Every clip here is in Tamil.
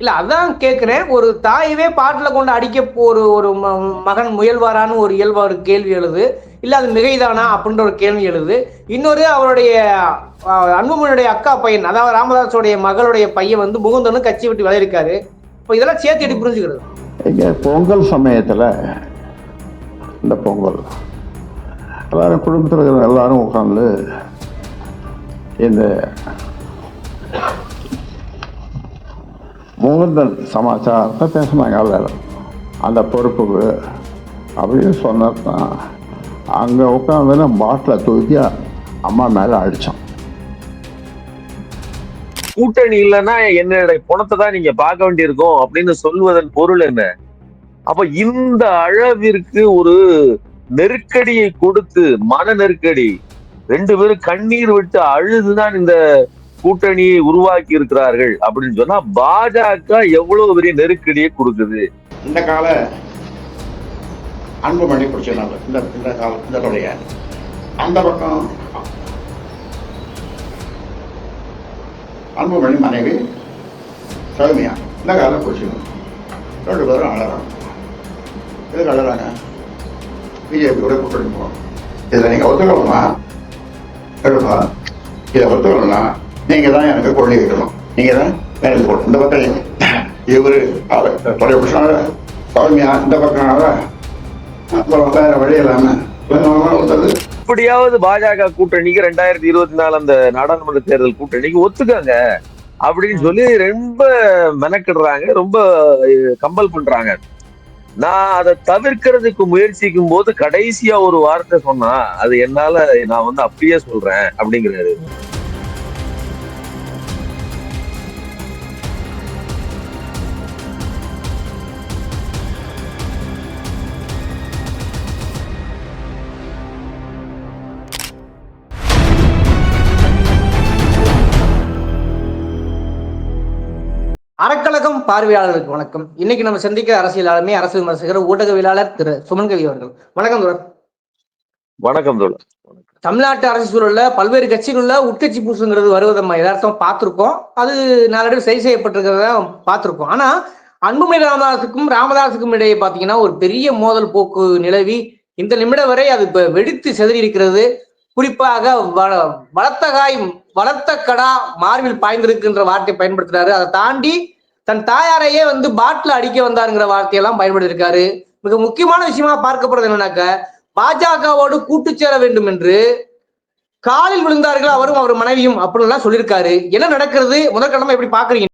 இல்ல அதான் கேக்குறேன். ஒரு தாயவே பாட்டுல கொண்டு அடிக்க ஒரு ஒரு மகன் முயல்வாரான்னு ஒரு இயல்பா ஒரு கேள்வி எழுது. இல்ல அது மிகைதானா அப்படின்ற ஒரு கேள்வி எழுது. இன்னொரு அவருடைய அன்புமணியுடைய அக்கா பையன் அதாவது ராமதாஸோடைய மகளுடைய பையன் வந்து முகுந்தனும் கட்சி விட்டு விளையிருக்காரு இப்போ இதெல்லாம் சேர்த்து எடுத்து புரிஞ்சுக்கிறது. பொங்கல் சமயத்துல இந்த பொங்கல் எல்லாரும் குடும்பத்தில் இருக்கிற எல்லாரும் உட்காந்து இந்த முகுந்தன் சமாச்சாரத்தை பேசினாங்க அல்ல அந்த பொறுப்புக்கு அப்படின்னு சொன்னதான் அங்கே உட்காந்து பாட்டில் தூக்கி அம்மா மேலே அடித்தான் கூட்டணி இல்லைன்னா என்னுடைய பணத்தை தான் நீங்க பார்க்க வேண்டியிருக்கும் அப்படின்னு சொல்வதன் பொருள் என்ன? அப்ப இந்த அளவிற்கு ஒரு நெருக்கடியை கொடுத்து மன நெருக்கடி ரெண்டு பேரும் கண்ணீர் விட்டு அழுதுதான் இந்த கூட்டணியை உருவாக்கி இருக்கிறார்கள் அப்படின்னு சொன்னா பாஜக எவ்வளவு பெரிய நெருக்கடியை கொடுக்குது? இந்த கால அன்புமணி பிரச்சனை இந்த இந்த கால இதனுடைய அந்த பக்கம் அன்புமணி மனைவி சௌமியா இந்த கால பிரச்சனை ரெண்டு பேரும் அழறாங்க எதுக்கு அழறாங்க பிஜேபியோட கூட்டணி போகணும் இதில் நீங்கள் ஒத்துக்கணுமா? எடுப்பா. இதை ஒத்துக்கணும்னா நீங்கள் தான் எனக்கு கொள்ளி வைக்கணும் நீங்கள் தான் எனக்கு இந்த பக்கம் இவர் தொலை புருஷனாக சௌமியா இந்த பக்கம் அப்புறம் வேற வழி இல்லாமல் எப்படியாவது பாஜக கூட்டணிக்கு ரெண்டாயிரத்தி இருபத்தி நாலு அந்த நாடாளுமன்ற தேர்தல் கூட்டணிக்கு ஒத்துக்கங்க அப்படின்னு சொல்லி ரொம்ப மெனக்கிடுறாங்க ரொம்ப கம்பல் பண்றாங்க. நான் அதை தவிர்க்கிறதுக்கு முயற்சிக்கும் போது கடைசியா ஒரு வார்த்தை சொன்னா அது என்னால நான் வந்து அப்படியே சொல்றேன் அப்படிங்கிறாரு. அறக்கழகம் பார்வையாளர்களுக்கு வணக்கம். இன்னைக்கு நம்ம சந்திக்க அரசியல் ஆளுமே அரசு விமர்சகர் ஊடகவியலாளர் திரு சுமன் கவி அவர்கள். வணக்கம் தோழர். வணக்கம் தோழர். தமிழ்நாட்டு அரசு சூழல்ல பல்வேறு கட்சிகள்ல உட்கட்சி பூசுங்கிறது வருவதை நம்ம யதார்த்தம் பார்த்திருக்கோம். அது நாளடைவு சரி செய்யப்பட்டிருக்கிறத பார்த்திருக்கோம். ஆனா அன்புமணி ராமதாஸுக்கும் ராமதாஸுக்கும் இடையே பாத்தீங்கன்னா ஒரு பெரிய மோதல் போக்கு நிலவி இந்த நிமிடம் வரை அது இப்ப வெடித்து செதறி இருக்கிறது குறிப்பாக வளர்த்த காய் வளர்த்த கடா மார்பில் பாய்ந்திருக்குன்ற வார்த்தையை பயன்படுத்துறாரு. அதை தாண்டி தன் தாயாரையே வந்து பாட்டில் அடிக்க வந்தாருங்கிற வார்த்தையெல்லாம் பயன்படுத்திருக்காரு. மிக முக்கியமான விஷயமா பார்க்கப்படுறது என்னன்னாக்க பாஜகவோடு கூட்டு சேர வேண்டும் என்று காலில் விழுந்தார்கள் அவரும் அவர் மனைவியும் அப்படின்லாம் சொல்லியிருக்காரு. என்ன நடக்கிறது? முதற்கடமை எப்படி பாக்குறீங்க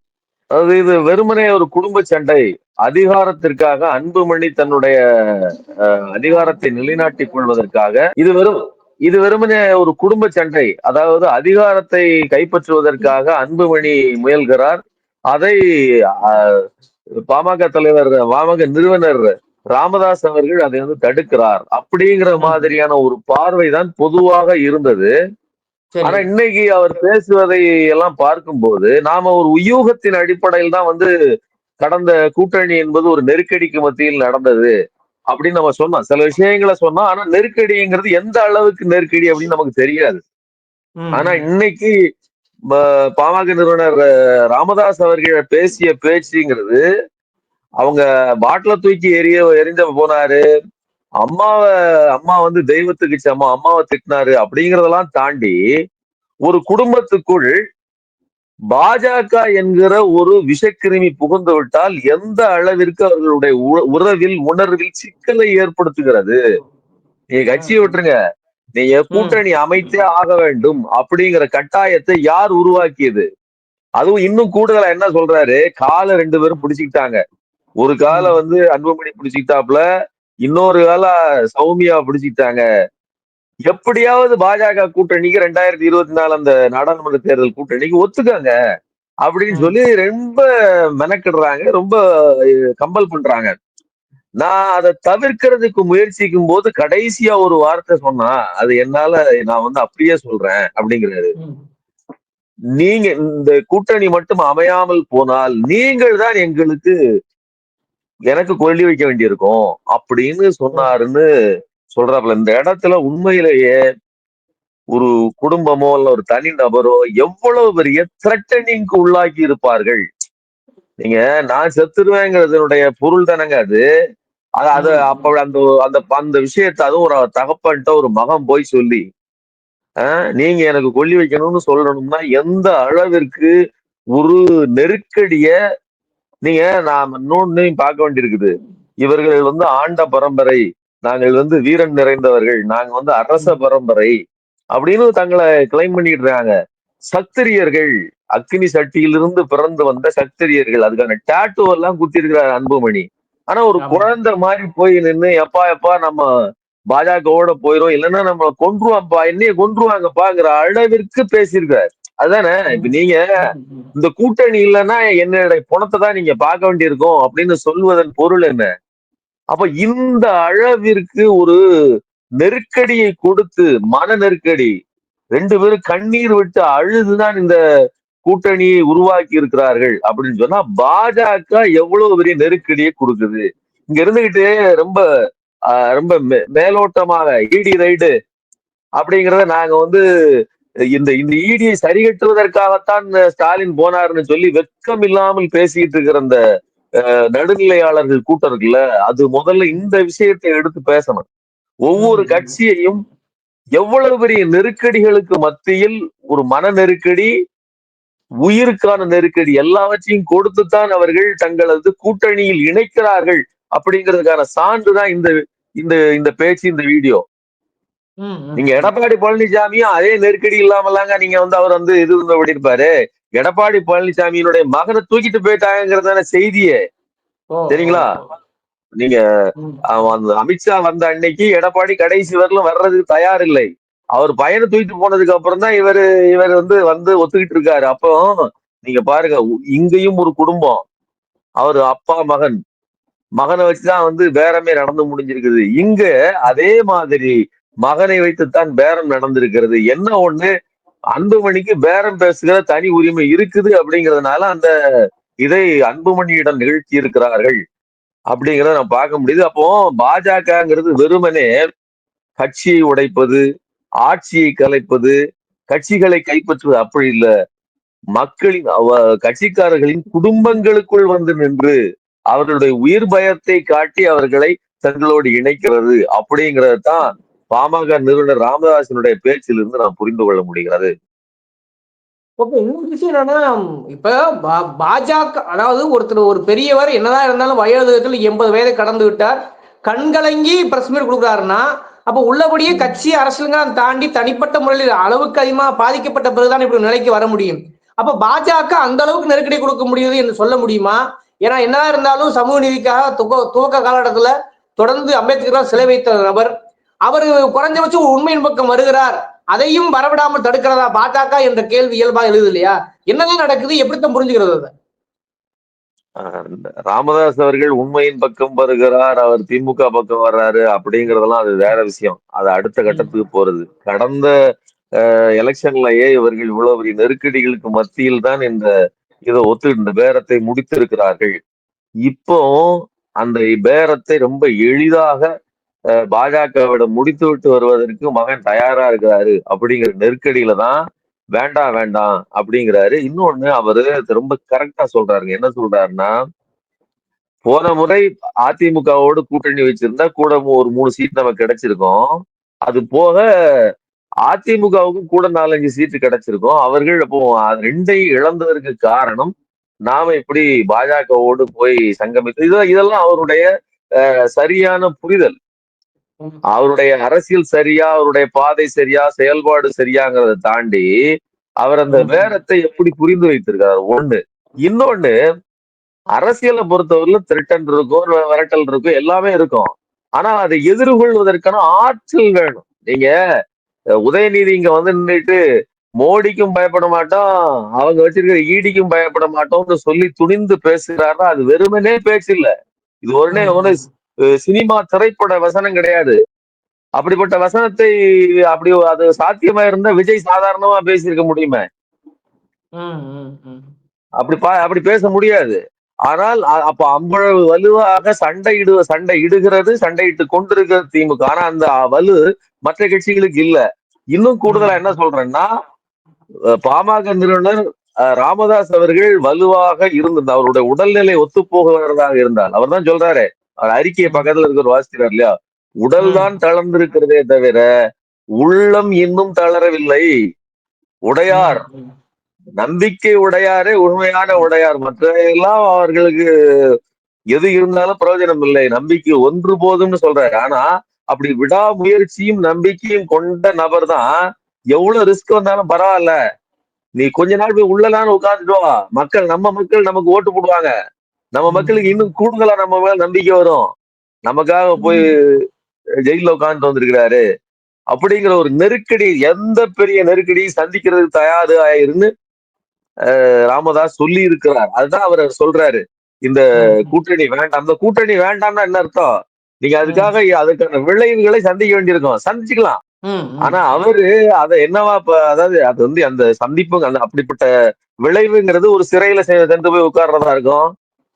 அது இது வெறுமனே ஒரு குடும்ப சண்டை. அதிகாரத்திற்காக அன்புமணி தன்னுடைய அதிகாரத்தை நிலைநாட்டிக் கொள்வதற்காக இது வெறும் இது வெறுமனே ஒரு குடும்ப சண்டை. அதாவது அதிகாரத்தை கைப்பற்றுவதற்காக அன்புமணி முயல்கிறார். அதை பாமக தலைவர் பாமக நிறுவனர் ராமதாஸ் அவர்கள் அதை வந்து தடுக்கிறார். அப்படிங்கிற மாதிரியான ஒரு பார்வை தான் பொதுவாக இருந்தது. ஆனா இன்னைக்கு அவர் பேசுவதை எல்லாம் பார்க்கும்போது நாம ஒரு உயூகத்தின் அடிப்படையில் தான் வந்து கடந்த கூட்டணி என்பது ஒரு நெருக்கடிக்கு மத்தியில் நடந்தது அப்படின்னு நம்ம சொன்னோம். சில விஷயங்களை சொன்னோம். ஆனா நெருக்கடிங்கிறது எந்த அளவுக்கு நெருக்கடி அப்படின்னு நமக்கு தெரியாது. ஆனா இன்னைக்கு பாமக நிறுவனர் ராமதாஸ் அவர்கள் பேசிய பேச்சுங்கிறது அவங்க பாட்டில தூக்கி எரிய எரிஞ்ச போனாரு அம்மாவை அம்மா வந்து தெய்வத்துக்கு சம அம்மாவை திட்டினாரு அப்படிங்கறதெல்லாம் தாண்டி ஒரு குடும்பத்துக்குள் பாஜக என்கிற ஒரு விஷக்கிருமி புகுந்து விட்டால் எந்த அளவிற்கு அவர்களுடைய உறவில் உணர்வில் சிக்கலை ஏற்படுத்துகிறது? நீங்க கட்சியை விட்டுருங்க. நீங்க கூட்டணி அமைத்தே ஆக வேண்டும் அப்படிங்கிற கட்டாயத்தை யார் உருவாக்கியது? அதுவும் இன்னும் கூடுதலா என்ன சொல்றாரு? காலை ரெண்டு பேரும் பிடிச்சுக்கிட்டாங்க. ஒரு காலை வந்து அன்புமணி பிடிச்சுக்கிட்டாப்ல இன்னொரு கால சௌமியா பிடிச்சுக்கிட்டாங்க. எப்படியாவது பாஜக கூட்டணிக்கு ரெண்டாயிரத்தி இருபத்தி நாலு அந்த நாடாளுமன்ற தேர்தல் கூட்டணிக்கு ஒத்துக்காங்க அப்படின்னு சொல்லி ரொம்ப மெனக்கிடுறாங்க ரொம்ப கம்பல் பண்றாங்க. நான் அதை தவிர்க்கிறதுக்கு முயற்சிக்கும் போது கடைசியா ஒரு வார்த்தை சொன்னா அது என்னால நான் வந்து அப்படியே சொல்றேன் அப்படிங்கிறாரு. நீங்க இந்த கூட்டணி மட்டும் அமையாமல் போனால் நீங்கள் தான் எங்களுக்கு எனக்கு கொல்லி வைக்க வேண்டியிருக்கும் அப்படின்னு சொன்னாருன்னு சொல்றாப்புல. இந்த இடத்துல உண்மையிலேயே ஒரு குடும்பமோ இல்ல ஒரு தனி நபரோ எவ்வளவு பெரிய த்ரெட்டனிங்க்கு உள்ளாக்கி இருப்பார்கள். நீங்க நான் செத்துருவேங்கிறதுனுடைய பொருள் தானங்க அது. அது. அப்ப அந்த அந்த அந்த விஷயத்தை அதுவும் ஒரு தகப்பன்ட்ட ஒரு மகன் போய் சொல்லி ஆஹ், நீங்க எனக்கு கொல்லி வைக்கணும்னு சொல்லணும்னா எந்த அளவிற்கு ஒரு நெருக்கடிய நீங்க நாம இன்னொன்னையும் பார்க்க வேண்டியிருக்குது. இவர்கள் வந்து ஆண்ட பரம்பரை நாங்கள் வந்து வீரன் நிறைந்தவர்கள் நாங்க வந்து அரச பரம்பரை அப்படின்னு தங்களை கிளைம் பண்ணிட்டு இருக்காங்க. சத்திரியர்கள் அக்னி சட்டியிலிருந்து பிறந்து வந்த சத்திரியர்கள் அதுக்கான டாட்டூ எல்லாம் குத்தி இருக்கிறார் அன்புமணி. ஆனா ஒரு. குழந்தை மாதிரி போய் நின்னு எப்பா எப்பா நம்ம பாஜகவோட போயிரும். இல்லைன்னா நம்ம கொன்றுவான்ப்பா என்னைய கொன்றுவாங்கப்பாங்கிற அளவிற்கு பேசியிருக்காரு அதுதானே? இப்ப நீங்க இந்த கூட்டணி இல்லைன்னா என்னுடைய பணத்தை தான் நீங்க பார்க்க வேண்டியிருக்கும் அப்படின்னு சொல்வதன் பொருள் என்ன? அப்ப இந்த அளவிற்கு ஒரு நெருக்கடியை கொடுத்து மன நெருக்கடி ரெண்டு பேரும் கண்ணீர் விட்டு அழுதுதான் இந்த கூட்டணியை உருவாக்கி இருக்கிறார்கள் அப்படின்னு சொன்னா பாஜக எவ்வளவு பெரிய நெருக்கடியை கொடுக்குது இங்க இருந்துகிட்டு ரொம்ப ரொம்ப மேலோட்டமாக இடி ரைடு அப்படிங்கறத நாங்க வந்து இந்த இந்த ஈடியை சரி கட்டுவதற்காகத்தான் ஸ்டாலின் போனாருன்னு சொல்லி வெட்கம் இல்லாமல் பேசிட்டு இருக்கிற அந்த நடுநிலையாளர்கள் கூட்டம் இருக்குல்ல அது முதல்ல இந்த விஷயத்தை எடுத்து பேசணும் ஒவ்வொரு. கட்சியையும் எவ்வளவு பெரிய நெருக்கடிகளுக்கு மத்தியில் ஒரு மன நெருக்கடி உயிருக்கான நெருக்கடி எல்லாவற்றையும் கொடுத்துத்தான் அவர்கள் தங்களது கூட்டணியில் இணைக்கிறார்கள் அப்படிங்கிறதுக்கான சான்று தான் இந்த இந்த இந்த பேச்சு இந்த வீடியோ. நீங்க எடப்பாடி பழனிசாமியும் அதே நெருக்கடி இல்லாமலாங்க நீங்க வந்து அவர் வந்து இது வந்து இருப்பாரு எடப்பாடி பழனிசாமியினுடைய மகனை தூக்கிட்டு போயிட்டாங்கிறதான செய்தியே. சரிங்களா? நீங்க அமித்ஷா வந்த அன்னைக்கு எடப்பாடி கடைசி வரலும் வர்றதுக்கு தயார் இல்லை அவர் பையனை தூக்கிட்டு போனதுக்கு அப்புறம் தான் இவர் இவர் வந்து வந்து ஒத்துக்கிட்டு இருக்காரு. அப்போ நீங்க பாருங்க இங்கேயும் ஒரு குடும்பம். அவர் அப்பா மகன். மகனை வச்சுதான் வந்து பேரமே நடந்து முடிஞ்சிருக்குது. இங்க அதே மாதிரி மகனை வைத்துத்தான் பேரம் நடந்திருக்கிறது. என்ன ஒண்ணு? அன்புமணிக்கு பேரம் பேசுகிற தனி உரிமை இருக்குது அப்படிங்கறதுனால அந்த இதை அன்புமணியிடம் நிகழ்த்தி இருக்கிறார்கள் அப்படிங்கிறத நான் பார்க்க முடியுது. அப்போ பாஜகங்கிறது வெறுமனே கட்சியை உடைப்பது ஆட்சியை கலைப்பது கட்சிகளை கைப்பற்றுவது அப்படி இல்ல. மக்களின் அவ- கட்சிக்காரர்களின் குடும்பங்களுக்குள் வந்து நின்று அவர்களுடைய உயிர் பயத்தை காட்டி அவர்களை தங்களோடு இணைக்கிறது அப்படிங்கிறது தான் பாமக நிறுவனர் ராமதாசனுடைய பேச்சிலிருந்து நாம் புரிந்து கொள்ள முடிகிறது. ஓகே இன்னொரு விஷயம் என்னன்னா இப்ப பா- பாஜக அதாவது ஒருத்தர் ஒரு பெரியவர் என்னதான் இருந்தாலும் வயது எண்பது வயதை கடந்து விட்டார். கண்கலங்கி பிரஸ் மீட் கொடுக்குறாருன்னா அப்ப உள்ளபடியே கட்சி அரசியலுங்க தாண்டி தனிப்பட்ட முறையில் அளவுக்கு அதிகமா பாதிக்கப்பட்ட பிறகுதான் இப்படி நிலைக்கு வர முடியும். அப்ப பாஜக அந்த அளவுக்கு நெருக்கடி கொடுக்க முடியுது என்று சொல்ல முடியுமா? ஏன்னா என்னதான் இருந்தாலும் சமூக நீதிக்காக துவக்க துவக்க காலகட்டத்துல தொடர்ந்து அம்பேத்கர் சிலை வைத்த நபர். அவர் குறைஞ்சபட்சம் ஒரு உண்மையின் பக்கம் வருகிறார். அதையும் வரவிடாமல் தடுக்கிறதா பாஜக என்ற கேள்வி இயல்பா எழுது இல்லையா? என்னதான் நடக்குது எப்படித்தான் புரிஞ்சுக்கிறது அதை? ராமதாஸ் அவர்கள் உண்மையின் பக்கம் வருகிறார் அவர் திமுக பக்கம் வர்றாரு அப்படிங்கறதெல்லாம் அது வேற விஷயம். அது அடுத்த கட்டத்துக்கு போறது. கடந்த எலெக்ஷன்லயே இவர்கள் இவ்வளவு பெரிய நெருக்கடிகளுக்கு மத்தியில் தான் இந்த இதை ஒத்து இந்த பேரத்தை முடித்திருக்கிறார்கள். இப்போ அந்த பேரத்தை ரொம்ப எளிதாக பாஜகவிடம் முடித்து விட்டு வருவதற்கு மகன் தயாரா இருக்கிறாரு அப்படிங்கிற நெருக்கடியில தான் வேண்டாம் வேண்டாம் அப்படிங்கிறாரு. இன்னொன்னு அவரு ரொம்ப கரெக்டா சொல்றாருங்க. என்ன சொல்றாருன்னா போன முறை அதிமுகவோடு கூட்டணி வச்சிருந்தா கூட ஒரு மூணு சீட் நமக்கு கிடைச்சிருக்கோம். அது போக அதிமுகவுக்கும் கூட நாலஞ்சு சீட்டு கிடைச்சிருக்கும். அவர்கள் அப்போ ரெண்டையும் இழந்ததற்கு காரணம் நாம இப்படி பாஜகவோடு போய் சங்கமித்து இதெல்லாம் அவருடைய சரியான புரிதல். அவருடைய அரசியல் சரியா அவருடைய பாதை சரியா செயல்பாடு சரியாங்கிறத தாண்டி அவர் அந்த. வேரத்தை எப்படி புரிந்து வைத்திருக்காரு ஒண்ணு. இன்னொன்னு அரசியலை பொறுத்தவரையிலும் திரட்டன் இருக்கும் விரட்டல் இருக்கும் எல்லாமே இருக்கும். ஆனா அதை எதிர்கொள்வதற்கான ஆற்றல் வேணும். நீங்க உதயநிதி இங்க வந்து நின்றுட்டு மோடிக்கும் பயப்பட மாட்டோம் அவங்க வச்சிருக்கிற ஈடிக்கும் பயப்பட மாட்டோம்னு சொல்லி துணிந்து பேசுகிறாருன்னா அது வெறுமனே பேச்சு இல்ல. இது உடனே அஹ், சினிமா திரைப்பட வசனம் கிடையாது. அப்படிப்பட்ட வசனத்தை அப்படி அது சாத்தியமா இருந்தா விஜய் சாதாரணமா பேசியிருக்க முடியுமே. அப்படி பா அப்படி பேச முடியாது. ஆனால் அப்ப அவ்வளவு வலுவாக சண்டையிடு சண்டை இடுகிறது சண்டையிட்டு கொண்டிருக்கிறது திமுக. ஆனா அந்த வலு மற்ற கட்சிகளுக்கு இல்ல. இன்னும் கூடுதலா என்ன சொல்றேன்னா பாமக நிறுவனர் ராமதாஸ் அவர்கள் வலுவாக இருந்திருந்தார். அவருடைய உடல்நிலை ஒத்து போகிறதாக இருந்தால் அவர் தான் சொல்றாரு அவர் அறிக்கையை பக்கத்துல இருக்கிற வாசிக்கிறார் இல்லையா? உடல் தான் தளர்ந்திருக்கிறதே தவிர உள்ளம் இன்னும் தளரவில்லை. உடையார். நம்பிக்கை உடையாரே உண்மையான உடையார். மற்ற எல்லாம் அவர்களுக்கு எது இருந்தாலும் பிரயோஜனம் இல்லை. நம்பிக்கை ஒன்று போதும்னு சொல்றாரு. ஆனா அப்படி விடாமுயற்சியும் நம்பிக்கையும் கொண்ட நபர் தான் எவ்வளவு ரிஸ்க் வந்தாலும் பரவாயில்ல. நீ கொஞ்ச நாள் போய் உள்ளலான்னு உட்காந்துட்டு வா. மக்கள் நம்ம மக்கள் நமக்கு ஓட்டு போடுவாங்க. நம்ம மக்களுக்கு இன்னும் கூடுதலா நம்ம மேல நம்பிக்கை வரும். நமக்காக போய் ஜெயில உட்காந்துட்டு வந்திருக்கிறாரு. அப்படிங்கிற ஒரு நெருக்கடி எந்த பெரிய நெருக்கடியும் சந்திக்கிறதுக்கு தயாரு ஆயிருன்னு ராமதாஸ் சொல்லி இருக்கிறார் அதுதான் அவர் சொல்றாரு. இந்த கூட்டணி வேண்டாம். அந்த கூட்டணி வேண்டாம்னா என்ன அர்த்தம்? நீங்க அதுக்காக அதுக்கான விளைவுகளை சந்திக்க வேண்டியிருக்கும். சந்திச்சுக்கலாம். ஆனா அவரு அதை என்னவா இப்ப அதாவது அது வந்து அந்த சந்திப்பு அந்த அப்படிப்பட்ட விளைவுங்கிறது ஒரு சிறையில சென்று போய் உட்கார்றதா இருக்கும்.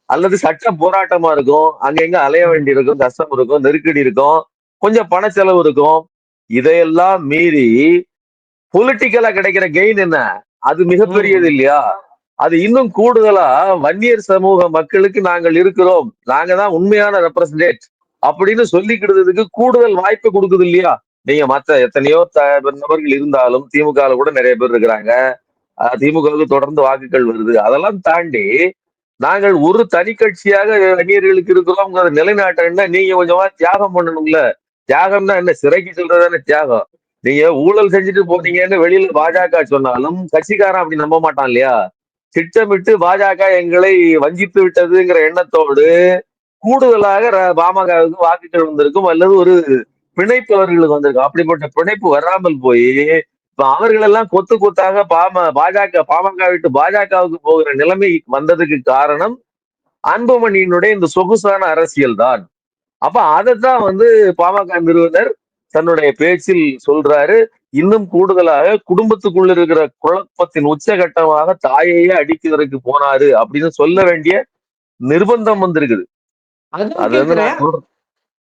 அல்லது சட்ட போராட்டமா இருக்கும். அங்க எங்க அலைய வேண்டி இருக்கும். கஷ்டம் இருக்கும். நெருக்கடி இருக்கும். கொஞ்சம் பண செலவு இருக்கும். இதையெல்லாம் மீறி பொலிட்டிக்கலா கிடைக்கிற கெயின் என்ன? அது மிகப்பெரியது இல்லையா? அது இன்னும் கூடுதலா வன்னியர் சமூக மக்களுக்கு நாங்கள் இருக்கிறோம். நாங்க தான் உண்மையான ரெப்ரசன்டேட் அப்படின்னு சொல்லிக்கிடுறதுக்கு கூடுதல் வாய்ப்பு கொடுக்குது இல்லையா? நீங்க மத்த எத்தனையோ நபர்கள் இருந்தாலும் திமுக கூட நிறைய பேர் இருக்கிறாங்க. திமுகவுக்கு தொடர்ந்து வாக்குகள் வருது. அதெல்லாம் தாண்டி நாங்கள் ஒரு தனி கட்சியாக வன்னியர்களுக்கு இருக்கிறோம். நிலைநாட்டணும்னா நீங்க கொஞ்சமா தியாகம் பண்ணணும்ல. தியாகம்னா என்ன? சிறைக்கு சொல்றதான தியாகம். நீங்க ஊழல் செஞ்சுட்டு போனீங்கன்னு வெளியில பாஜக சொன்னாலும் கட்சிக்காரன் அப்படி நம்ப மாட்டான் இல்லையா? திட்டமிட்டு பாஜக எங்களை வஞ்சித்து விட்டதுங்கிற எண்ணத்தோடு கூடுதலாக பாமகவுக்கு வாக்குகள் வந்திருக்கும் அல்லது ஒரு பிணைப்பு அவர்களுக்கு வந்திருக்கும். அப்படிப்பட்ட பிணைப்பு வராமல் போய் இப்ப அவர்கள் எல்லாம் கொத்து கொத்தாக பாம பாஜக பாமக விட்டு பாஜகவுக்கு போகிற நிலைமை வந்ததுக்கு காரணம் அன்புமணியினுடைய இந்த சொகுசான அரசியல் தான். அப்ப அதைத்தான் வந்து பாமக நிறுவனர் தன்னுடைய பேச்சில் சொல்றாரு. இன்னும் கூடுதலாக குடும்பத்துக்குள்ள இருக்கிற குழப்பத்தின் உச்சகட்டமாக தாயையே அடிக்கிறதுக்கு போனாரு அப்படின்னு சொல்ல வேண்டிய நிர்பந்தம் வந்திருக்குது. அது வந்து.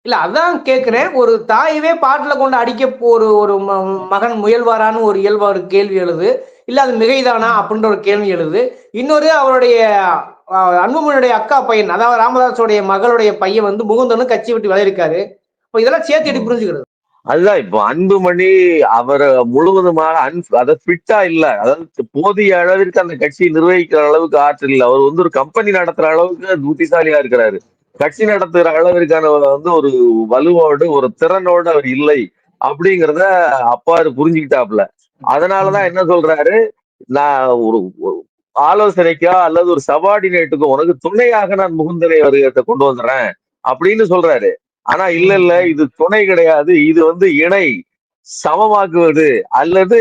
இல்ல அதான் கேக்குறேன். ஒரு தாயவே பாட்டுல கொண்டு அடிக்க போ- ஒரு ஒரு ம- மகன் முயல்வாரான்னு ஒரு இயல்பா ஒரு கேள்வி எழுது. இல்ல அது மிகைதானா அப்படின்ற ஒரு கேள்வி எழுது. இன்னொரு அவருடைய அன்புமணியுடைய அக்கா பையன் அதாவது ராமதாஸோடைய மகளுடைய பையன் வந்து முகுந்தனும் கட்சி விட்டு விளையிருக்காரு இப்போ இதெல்லாம் சேர்த்து எடுத்து புரிஞ்சுக்கிறது? அதுதான் இப்போ அன்புமணி அவரை முழுவதுமாக அன் அதை ஃபிட்டா இல்ல. அதாவது போதிய அளவிற்கு அந்த கட்சியை நிர்வகிக்கிற அளவுக்கு ஆற்றல் இல்லை. அவர் வந்து ஒரு கம்பெனி நடத்துற அளவுக்கு புத்திசாலியா இருக்கிறாரு. கட்சி நடத்துகிற அளவிற்கான வந்து ஒரு வலுவோடு ஒரு திறனோடு அவர் இல்லை அப்படிங்கிறத அப்பாரு புரிஞ்சுக்கிட்டாப்ல அதனாலதான் என்ன சொல்றாரு? நான் ஒரு ஆலோசனைக்கோ ஆலோசனைக்கா அல்லது ஒரு சபார்டினேட்டுக்கோ உனக்கு துணையாக நான் முகுந்தனை வருகத்தை கொண்டு வந்துடுறேன் அப்படின்னு சொல்றாரு. ஆனா இல்ல இல்ல இது துணை கிடையாது. இது வந்து இணை. சமமாக்குவது அல்லது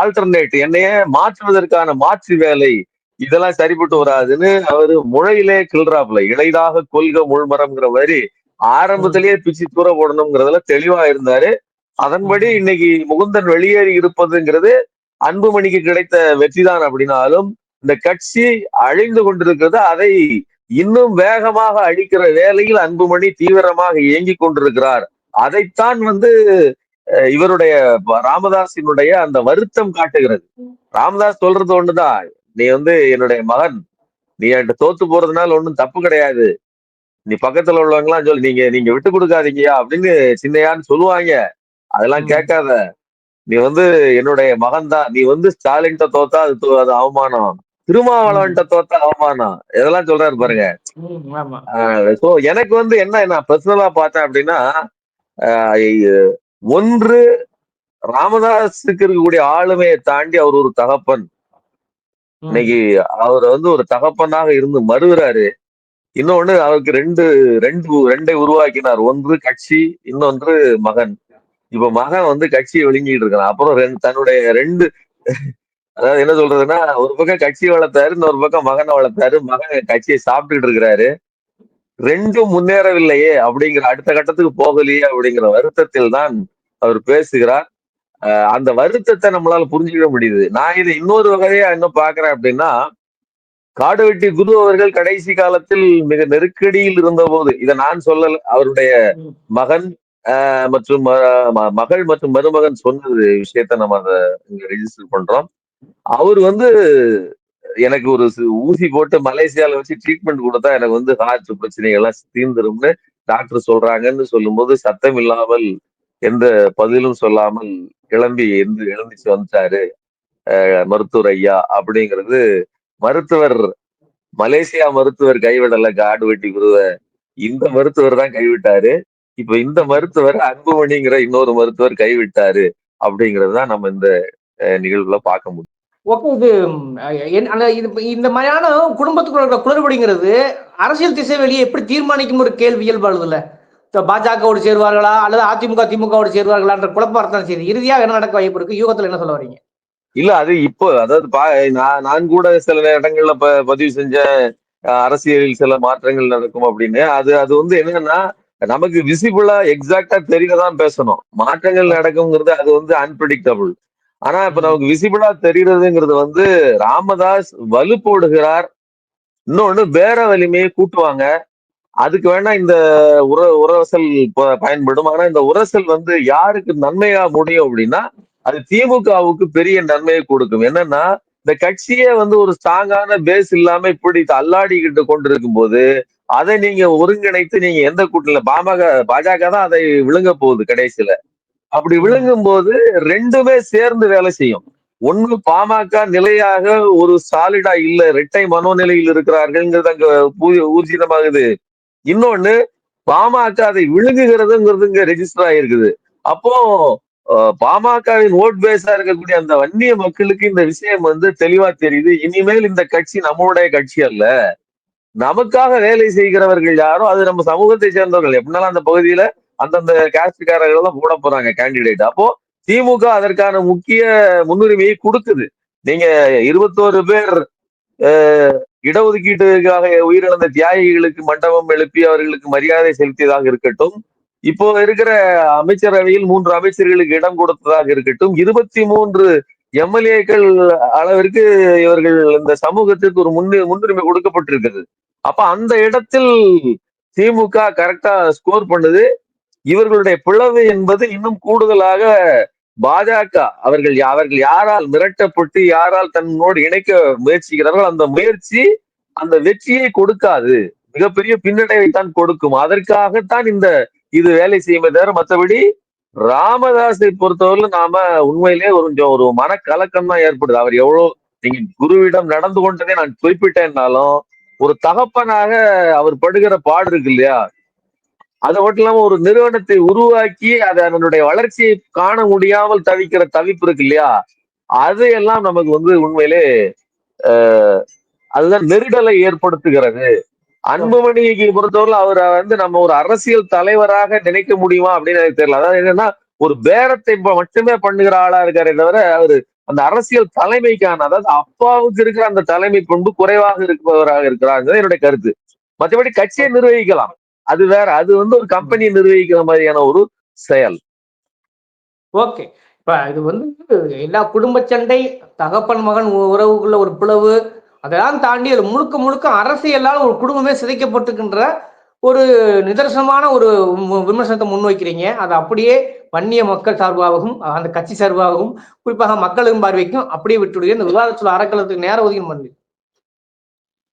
ஆல்டர்னேட் என்னைய மாற்றுவதற்கான மாற்று வேலை இதெல்லாம் சரிப்பட்டு வராதுன்னு அவரு முளையிலே கிள்றாப்புல. இளைதாக கொள்க முள்மரம்ங்கிற மாதிரி ஆரம்பத்திலேயே பிச்சு தூர போடணுங்கிறதுல தெளிவா இருந்தாரு. அதன்படி இன்னைக்கு முகுந்தன் வெளியேறி இருப்பதுங்கிறது அன்புமணிக்கு கிடைத்த வெற்றிதான் அப்படின்னாலும் இந்த கட்சி அழிந்து கொண்டிருக்கிறது. அதை இன்னும் வேகமாக அழிக்கிற வேலையில் அன்புமணி தீவிரமாக இயங்கி கொண்டிருக்கிறார். அதைத்தான் வந்து அஹ், இவருடைய ராமதாசினுடைய அந்த வருத்தம் காட்டுகிறது. ராமதாஸ் சொல்றது ஒண்ணுதான். நீ வந்து என்னுடைய மகன். நீ என்கிட்ட தோத்து போறதுனால ஒண்ணும் தப்பு கிடையாது. நீ பக்கத்துல உள்ளவங்க எல்லாம் சொல்லு நீங்க நீங்க விட்டு கொடுக்காதீங்கயா அப்படின்னு சின்னையான்னு சொல்லுவாங்க. அதெல்லாம். கேட்காத. நீ வந்து என்னுடைய மகன் தான். நீ வந்து ஸ்டாலின்ட்ட தோத்தா அது அது அவமானம். திருமாவளவன்ட்ட தோத்தா அவமானம். இதெல்லாம் சொல்றாரு பாருங்க. ஸோ எனக்கு வந்து என்ன நான் பர்சனலா பார்த்தேன் அப்படின்னா ஒன்று ராமதாஸுக்கு இருக்கக்கூடிய ஆளுமையை தாண்டி அவர் ஒரு தகப்பன். இன்னைக்கு அவர் வந்து ஒரு தகப்பனாக இருந்து மறுகிறாரு. இன்னொன்னு அவருக்கு ரெண்டு ரெண்டு ரெண்டை உருவாக்கினார். ஒன்று கட்சி இன்னொன்று மகன். இப்ப மகன் வந்து கட்சியை விழுங்கிட்டு இருக்கான். அப்புறம் ரெண்டு தன்னுடைய ரெண்டு அதாவது என்ன சொல்றதுன்னா ஒரு பக்கம் கட்சி வளர்த்தாரு இன்னொரு பக்கம் மகனை வளர்த்தாரு. மகன் கட்சியை சாப்பிட்டுட்டு இருக்கிறாரு. ரெண்டும் முன்னேறவில்லையே அப்படிங்கிற அடுத்த கட்டத்துக்கு போகலையே அப்படிங்கிற வருத்தத்தில் தான் அவர் பேசுகிறார். அந்த வருத்தத்தை நம்மளால புரிஞ்சுக்க முடியுது நான் இதை இன்னொரு வகையா என்ன பாக்குறேன் அப்படின்னா காடுவெட்டி குரு அவர்கள் கடைசி காலத்தில் மிக நெருக்கடியில் இருந்தபோது இதை நான் சொல்லல அவருடைய. மகன் மற்றும் மகள் மற்றும் மருமகன் சொன்னது விஷயத்த நம்ம அதை இங்க ரெஜிஸ்டர் பண்றோம் அவர் வந்து எனக்கு ஒரு ஊசி போட்டு மலேசியால வச்சு ட்ரீட்மெண்ட் கொடுத்தா எனக்கு வந்து ஹார்ட் பிரச்சனைகள் எல்லாம் தீர்ந்துரும்னு டாக்டர் சொல்றாங்கன்னு சொல்லும்போது சத்தம் இல்லாமல் எந்த பதிலும் சொல்லாமல் கிளம்பி எந்த எழுந்துச்சு வந்துட்டாரு மருத்துவர் ஐயா அப்படிங்கிறது மருத்துவர் மலேசியா மருத்துவர் கைவிடல காடு வெட்டி குருவ இந்த மருத்துவர் தான் கைவிட்டாரு. இப்ப இந்த மருத்துவர் அன்புமணிங்கிற இன்னொரு மருத்துவர் கைவிட்டாரு அப்படிங்கிறது தான் நம்ம இந்த நிகழ்வுல பார்க்க முடியும். ஓகே இது இது இந்த மாதிரியான குடும்பத்துக்குள்ள குளறுபடிங்கிறது அரசியல் திசை வெளியே எப்படி தீர்மானிக்கும் ஒரு கேள்வி இயல்பாளுதுல்ல பாஜகவோடு சேருவார்களா? அல்லது அதிமுக திமுகவோடு சேருவார்களான்ற குழப்பம் தான் செய்யுது இறுதியாக என்ன நடக்க வாய்ப்பு இருக்கு? யூகத்துல என்ன சொல்ல வரீங்க? இல்ல அது இப்போ அதாவது பா- நான் நான் கூட சில இடங்கள்ல ப பதிவு செஞ்ச அரசியலில் சில மாற்றங்கள் நடக்கும் அப்படின்னு. அது அது வந்து என்னன்னா நமக்கு விசிபிளா எக்ஸாக்டா தெரியறதான் பேசணும். மாற்றங்கள் நடக்குங்கிறது அது வந்து அன்பிரடிக்டபிள் ஆனா இப்ப நமக்கு விசிபிளா தெரியுறதுங்கிறது வந்து ராமதாஸ் வலு போடுகிறார் இன்னொன்னு வேற வலிமையை கூட்டுவாங்க. அதுக்கு வேணா இந்த உர உரசல் பயன்படும். ஆனா இந்த உரசல் வந்து யாருக்கு நன்மையா முடியும் அப்படின்னா அது திமுகவுக்கு பெரிய நன்மையை கொடுக்கும். என்னன்னா இந்த கட்சியே வந்து ஒரு ஸ்ட்ராங்கான பேஸ் இல்லாம இப்படி அல்லாடிக்கிட்டு கொண்டிருக்கும் போது அதை நீங்க ஒருங்கிணைத்து நீங்க எந்த கூட்டணியில பாமக பாஜக தான் அதை விழுங்க போகுது கடைசியில. அப்படி விழுங்கும் போது ரெண்டுமே சேர்ந்து வேலை செய்யும். ஒண்ணு பாமக நிலையாக ஒரு சாலிடா இல்ல இரட்டை மனோநிலையில் இருக்கிறார்கள்ங்கிறது அங்க ஊர்ஜிதமாகுது. இன்னொன்னு பாமக அதை விழுங்குகிறதுங்கிறது இங்க ரெஜிஸ்டர் ஆயிருக்குது அப்போ பாமகவின் ஓட் பேஸா இருக்கக்கூடிய அந்த வன்னிய மக்களுக்கு இந்த விஷயம் வந்து தெளிவா தெரியுது. இனிமேல் இந்த கட்சி நம்மளுடைய கட்சி அல்ல. நமக்காக வேலை செய்கிறவர்கள் யாரோ அது நம்ம சமூகத்தை சேர்ந்தவர்கள். எப்படினாலும் அந்த பகுதியில அந்தந்த காஸ்ட்காரர்கள் தான் போட போறாங்க கேண்டிடேட் அப்போ திமுக அதற்கான முக்கிய முன்னுரிமையை கொடுக்குது. நீங்க இருபத்தோரு பேர் இடஒதுக்கீட்டுக்காக உயிரிழந்த தியாகிகளுக்கு மண்டபம் எழுப்பி அவர்களுக்கு மரியாதை செலுத்தியதாக இருக்கட்டும். இப்போ இருக்கிற அமைச்சரவையில் மூன்று அமைச்சர்களுக்கு இடம் கொடுத்ததாக இருக்கட்டும். இருபத்தி மூன்று எம்எல்ஏக்கள் அளவிற்கு இவர்கள் இந்த சமூகத்திற்கு ஒரு முன்னு முன்னுரிமை கொடுக்கப்பட்டிருக்கிறது. அப்ப அந்த இடத்தில் திமுக கரெக்டா ஸ்கோர் பண்ணுது. இவர்களுடைய பிளவு என்பது இன்னும் கூடுதலாக பாஜக அவர்கள் அவர்கள் யாரால் மிரட்டப்பட்டு யாரால் தன்னோடு இணைக்க முயற்சிக்கிறார்கள் அந்த முயற்சி அந்த வெற்றியை கொடுக்காது. மிகப்பெரிய பின்னடைவை தான் கொடுக்கும். அதற்காகத்தான் இந்த இது வேலை செய்யுமே தவிர மற்றபடி ராமதாஸை பொறுத்தவரையில நாம உண்மையிலேயே ஒரு கொஞ்சம் ஒரு மனக்கலக்கம் தான் ஏற்படுது. அவர் எவ்வளவு நீங்க குருவிடம் நடந்து கொண்டதே நான் குறிப்பிட்டேன்னாலும் ஒரு தகப்பனாக அவர் படுகிற பாடு இருக்கு இல்லையா? அது மட்டும் இல்லாம ஒரு நிறுவனத்தை உருவாக்கி அதை அதனுடைய வளர்ச்சியை காண முடியாமல் தவிக்கிற தவிப்பு இருக்கு இல்லையா? அது எல்லாம் நமக்கு வந்து உண்மையிலே அதுதான் நெருடலை ஏற்படுத்துகிறது. அன்புமணிக்கு பொறுத்தவரை அவரை வந்து நம்ம ஒரு அரசியல் தலைவராக நினைக்க முடியுமா அப்படின்னு எனக்கு தெரியல. அதாவது என்னன்னா ஒரு பேரத்தை மட்டுமே பண்ணுகிற ஆளா இருக்காரே தவிர அவரு அந்த அரசியல் தலைமைக்கான அதாவது அப்பாவுக்கு இருக்கிற அந்த தலைமை பண்பு குறைவாக இருப்பவராக இருக்கிறாங்க என்னுடைய கருத்து. மற்றபடி கட்சியை நிர்வகிக்கலாம். அது வேற அது வந்து ஒரு கம்பெனியை நிர்வகிக்கிற மாதிரியான ஒரு செயல். ஓகே. இப்ப இது வந்து எல்லா குடும்ப சண்டை தகப்பன் மகன் உறவுக்குள்ள ஒரு பிளவு அதெல்லாம் தாண்டி அது முழுக்க முழுக்க அரசியலால் ஒரு குடும்பமே சிதைக்கப்பட்டிருக்கின்ற ஒரு நிதர்சனமான ஒரு விமர்சனத்தை முன்வைக்கிறீங்க. அது அப்படியே வன்னிய மக்கள் சார்பாகவும் அந்த கட்சி சார்பாகவும் குறிப்பாக மக்களின் பார்வைக்கும் அப்படியே விட்டுடுங்க இந்த விவாதத்தில் அறக்கலத்துக்கு நேரம் ஒதுக்கி பண்ணி